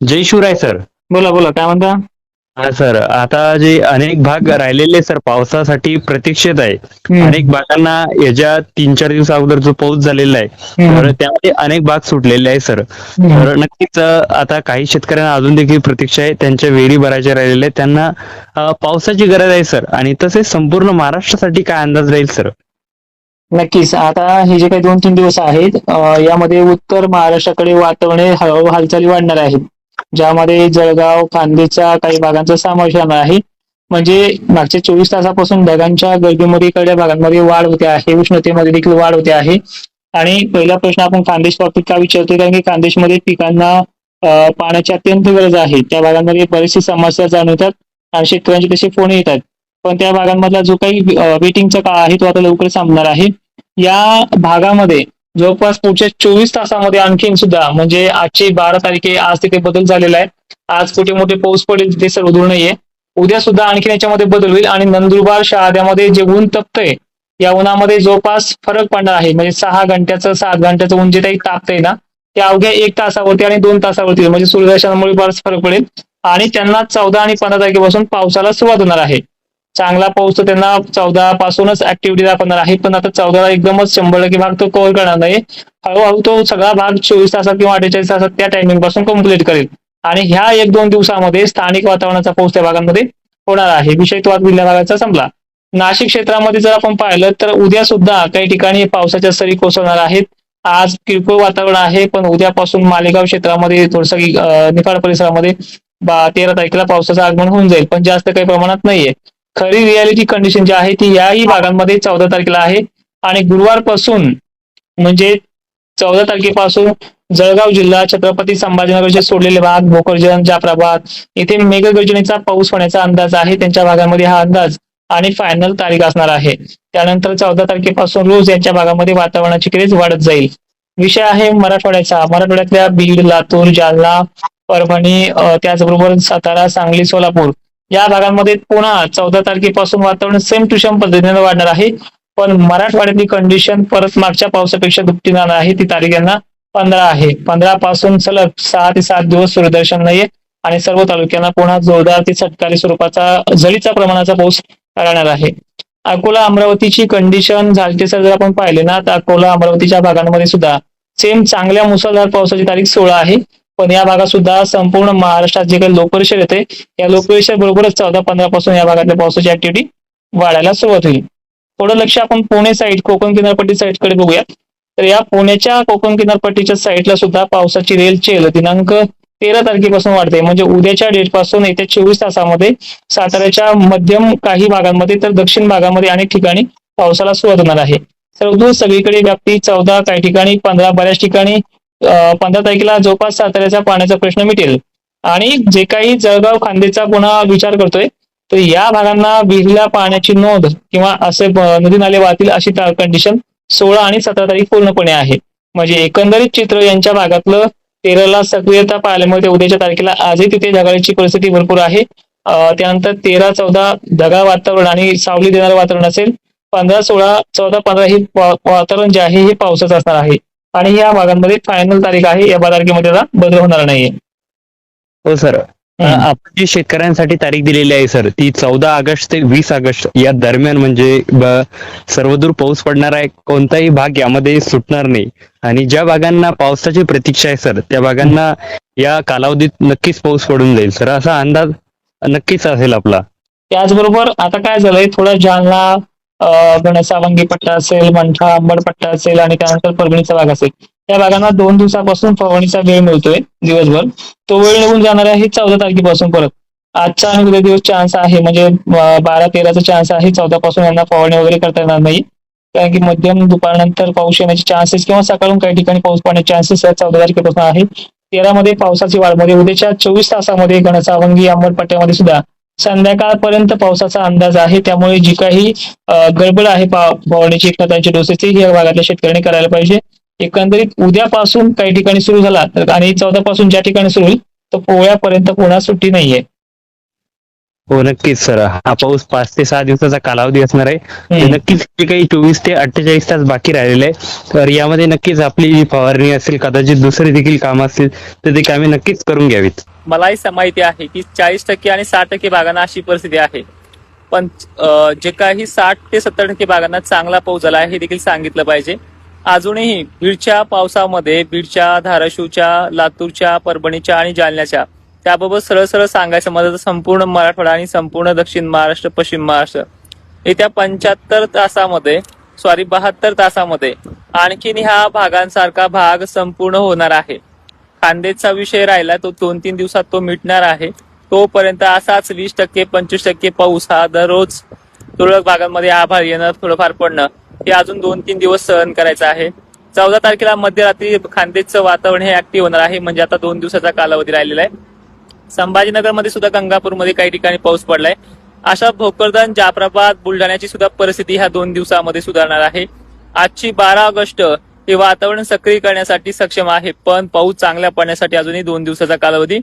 जय Shivray sir. बोला बोला. काय म्हणता? हा सर. आता जे अनेक भाग राहिलेले सर पावसासाठी प्रतीक्षेत आहे. अनेक भागांना याच्या तीन चार दिवस अगोदर जो पाऊस झालेला आहे. तर त्यामध्ये अनेक भाग सुटलेले आहे सर. तर नक्कीच आता काही शेतकऱ्यांना अजून देखील प्रतीक्षा आहे. त्यांच्या वेळी भरायच्या राहिलेल्या आहेत. त्यांना पावसाची गरज आहे सर. आणि तसेच संपूर्ण महाराष्ट्रासाठी काय अंदाज राहील सर? नक्कीच. आता हे जे काही दोन तीन दिवस आहेत यामध्ये उत्तर महाराष्ट्राकडे वातावरण हळूहळू हालचाली वाढणार आहेत. ज्यामध्ये जळगाव खानदेशच्या काही भागांचा समावेश राहणार आहे. म्हणजे मागच्या चोवीस तासापासून ढगांच्या गर्दीमध्ये भागांमध्ये वाढ होते आहे उष्णतेमध्ये देखील वाढ होते आहे. आणि पहिला प्रश्न आपण खानदेश बाबतीत का विचारतोय? कारण की खानदेशमध्ये पिकांना पाण्याची अत्यंत गरज आहे. त्या भागांमध्ये बरीचशी समस्या जाणवतात आणि शेतकऱ्यांचे तसे फोन येतात. पण त्या भागांमधला जो काही वेटिंगचा काळ आहे तो आता लवकर संपणार आहे. या भागामध्ये जवळपास पुढच्या चोवीस तासामध्ये आणखीन सुद्धा म्हणजे आजची बारा तारीख आहे आज तिथे बदल झालेला आहे. आज कुठे मोठे पाऊस पडेल तिथे सर्व दूर नाहीये. उद्या सुद्धा आणखीन याच्यामध्ये बदल होईल आणि नंदुरबार शहाद्यामध्ये जे ऊन तपतंय या उन्हामध्ये जवळपास फरक पडणार आहे. म्हणजे सहा घंट्याचं सात घंट्याचं ऊन जे काही तापतंय ना ते अवघ्या एक तासावरती आणि दोन तासावरती म्हणजे सूर्यदर्शनामुळे बराच फरक पडेल. आणि त्यांना चौदा आणि पंधरा तारखेपासून पावसाला सुरुवात होणार आहे. चांगला पाऊस तर त्यांना चौदा पासूनच ऍक्टिव्हिटी दाखवणार आहे पण आता चौदाला एकदमच शंभर टक्के भाग तो कव्हर करणार नाही. हळूहळू तो सगळा भाग चोवीस तासात किंवा अठ्ठेचाळीस तासात त्या टायमिंगपासून कंप्लीट करेल. आणि ह्या एक दोन दिवसामध्ये स्थानिक वातावरणाचा पाऊस त्या भागांमध्ये होणार आहे. विषय तो आज भागाचा संपला. नाशिक क्षेत्रामध्ये जर आपण पाहिलं तर उद्या सुद्धा काही ठिकाणी पावसाच्या सरी कोसळणार आहेत. आज किरकोळ वातावरण आहे पण उद्यापासून मालेगाव क्षेत्रामध्ये थोडस निफाड परिसरामध्ये बा तेरा तारखेला पावसाचं आगमन होऊन जाईल. पण जास्त काही प्रमाणात नाहीये. खरी रियालिटी कंडिशन जी आहे ती याही भागांमध्ये चौदा तारखेला आहे. आणि गुरुवारपासून म्हणजे चौदा तारखेपासून जळगाव जिल्हा छत्रपती संभाजीनगरचे सोडलेले भाग भोकरजन जाफराबाद इथे मेघगर्जनेचा पाऊस होण्याचा अंदाज आहे. त्यांच्या भागामध्ये हा अंदाज आणि फायनल तारीख असणार आहे. त्यानंतर चौदा तारखेपासून रोज यांच्या भागामध्ये वातावरणाची क्रेज वाढत जाईल. विषय आहे मराठवाड्याचा. मराठवाड्यातल्या बीड लातूर जालना परभणी त्याचबरोबर सातारा सांगली सोलापूर. या भागांमध्ये पुन्हा चौदा तारखेपासून वातावरण सेम टू सेम पद्धतीने वाढणार आहे. पण मराठवाड्यातली कंडिशन परत मागच्या पावसापेक्षा दुपटी जाणार आहे. ती तारीख यांना पंधरा आहे. पंधरा पासून सलग सहा ते सात दिवस सूर्यदर्शन नाहीये. आणि सर्व तालुक्यांना पुन्हा जोरदार ते सटकारी स्वरूपाचा झडीचा प्रमाणाचा पाऊस राहणार आहे. अकोला अमरावतीची कंडिशन झाली जर आपण पाहिले ना तर अकोला अमरावतीच्या भागांमध्ये सुद्धा सेम चांगल्या मुसळधार पावसाची तारीख सोळा आहे. पण या भागात सुद्धा संपूर्ण महाराष्ट्रात जे काही लोकपरिषद येते या लोकपरिषद बरोबरच चौदा पंधरा पासून या भागातल्या पावसाची ऍक्टिव्हिटी वाढायला सुरुवात होईल. थोडं लक्ष आपण पुणे साईड कोकण किनारपट्टी साईडकडे बघूयात. तर या पुण्याच्या कोकण किनारपट्टीच्या साईडला सुद्धा पावसाची रेल चेल दिनांक तेरा तारखेपासून वाढते. म्हणजे उद्याच्या डेटपासून येत्या चोवीस तासामध्ये साताऱ्याच्या मध्यम काही भागांमध्ये तर दक्षिण भागामध्ये अनेक ठिकाणी पावसाला सुरुवात होणार आहे. सर्वदूर सगळीकडे व्याप्ती चौदा काही ठिकाणी पंधरा बऱ्याच ठिकाणी पंधरा तारखेला जवळपास साताऱ्याचा पाण्याचा प्रश्न मिटेल. आणि जे काही जळगाव खांदेचा पुन्हा विचार करतोय तर या भागांना विहिरीला पाण्याची नोंद किंवा असे नदी नाले वाहतील अशी कंडिशन सोळा आणि सतरा तारीख पूर्णपणे आहे. म्हणजे एकंदरीत चित्र यांच्या भागातलं तेराला सक्रियता पाहायला मिळते उद्याच्या तारखेला आजही तिथे ढगाळीची परिस्थिती भरपूर आहे. त्यानंतर तेरा चौदा ढगाळ वातावरण आणि सावली देणारं वातावरण असेल. पंधरा सोळा चौदा पंधरा हे वातावरण जे आहे हे पावसाचं असणार आहे. आणि या भागांमध्ये फायनल तारीख आहे या तारखेमध्ये बदल होणार नाहीये. हो सर. आपण जी शेतकऱ्यांसाठी तारीख दिलेली आहे सर ती चौदा ऑगस्ट ते वीस ऑगस्ट या दरम्यान म्हणजे सर्वदूर पाऊस पडणार आहे कोणताही भाग यामध्ये सुटणार नाही. आणि ज्या भागांना पावसाची प्रतीक्षा आहे सर त्या भागांना या कालावधीत नक्कीच पाऊस पडून जाईल. सर असा अंदाज नक्कीच असेल आपला. त्याचबरोबर आता काय झालंय थोडा जालना अं, गणसावंगी पट्टा असेल मंठा अंबड पट्टा असेल आणि त्यानंतर परभणीचा भाग असेल. त्या भागांना दोन दिवसापासून फवारणीचा वेळ मिळतोय दिवसभर. तो वेळ निघून जाणार आहे चौदा तारखेपासून परत. आजचा आणि उद्या दिवस चान्स आहे म्हणजे बारा तेराचा चान्स आहे चौदा पासून यांना फवारणी वगैरे करता येणार नाही. कारण की मध्यम दुपारनंतर पाऊस येण्याचे चान्सेस किंवा सकाळून काही ठिकाणी पाऊस पडण्याचे चान्सेस आहेत चौदा तारखेपासून आहे तेरामध्ये पावसाची वाढ म्हणजे उद्याच्या चोवीस तासामध्ये गणसावंगी अंबड पट्ट्यामध्ये सुद्धा संध्याकाळपर्यंत पावसाचा अंदाज आहे. त्यामुळे जी काही गडबड आहे फवारणीची खतांची डोसेसची ही या भागातल्या शेतकऱ्यांनी करायला पाहिजे. एकंदरीत उद्यापासून काही ठिकाणी सुरू झाला तर आणि चौदा पासून ज्या ठिकाणी सुरू होईल तर पोळ्यापर्यंत पुन्हा सुट्टी नाहीये. हो नक्कीच सर. हा पाऊस पाच ते सहा दिवसाचा कालावधी असणार आहे. ते. नक्कीच जे काही चोवीस ते अठ्ठेचाळीस तास बाकी राहिलेले आहे तर यामध्ये नक्कीच आपली जी फवारणी असेल कदाचित दुसरी देखील कामं असतील तर ती कामे नक्कीच करून घ्यावीत. मलाही माहिती आहे की चाळीस टक्के आणि साठ टक्के भागांना अशी परिस्थिती आहे. पण जे काही साठ ते सत्तर टक्के भागांना चांगला पाऊस झाला आहे हे देखील सांगितलं पाहिजे. अजूनही बीडच्या पावसामध्ये बीडच्या धाराशिवच्या लातूरच्या परभणीच्या आणि जालन्याच्या त्याबाबत सरळ सरळ सांगायचं माझं संपूर्ण मराठवाडा आणि संपूर्ण दक्षिण महाराष्ट्र पश्चिम महाराष्ट्र. येत्या पंच्याहत्तर तासामध्ये सॉरी बहात्तर तासामध्ये आणखीन ह्या भागांसारखा भाग संपूर्ण होणार आहे. खांदेचा विषय राहिला तो दोन तीन दिवसात तो मिटणार आहे. तोपर्यंत असाच वीस टक्के पंचवीस टक्के पाऊस हा दररोज तुरळक भागांमध्ये आभाळ येणं थोडंफार पडणं हे अजून दोन तीन दिवस सहन करायचं आहे. चौदा तारखेला मध्यरात्री खांदेचं वातावरण हे ऍक्टिव्ह होणार आहे म्हणजे आता दोन दिवसाचा कालावधी राहिलेला आहे. संभाजीनगरमध्ये सुद्धा गंगापूरमध्ये काही ठिकाणी पाऊस पडलाय. अशा भोकरदन जाफराबाद बुलढाण्याची सुद्धा परिस्थिती ह्या दोन दिवसामध्ये सुधारणार आहे. आजची बारा ऑगस्ट हे वातावरण सक्रिय करण्यासाठी सक्षम आहे पण पाऊस चांगल्या पडण्यासाठी अजूनही दोन दिवसाचा कालावधी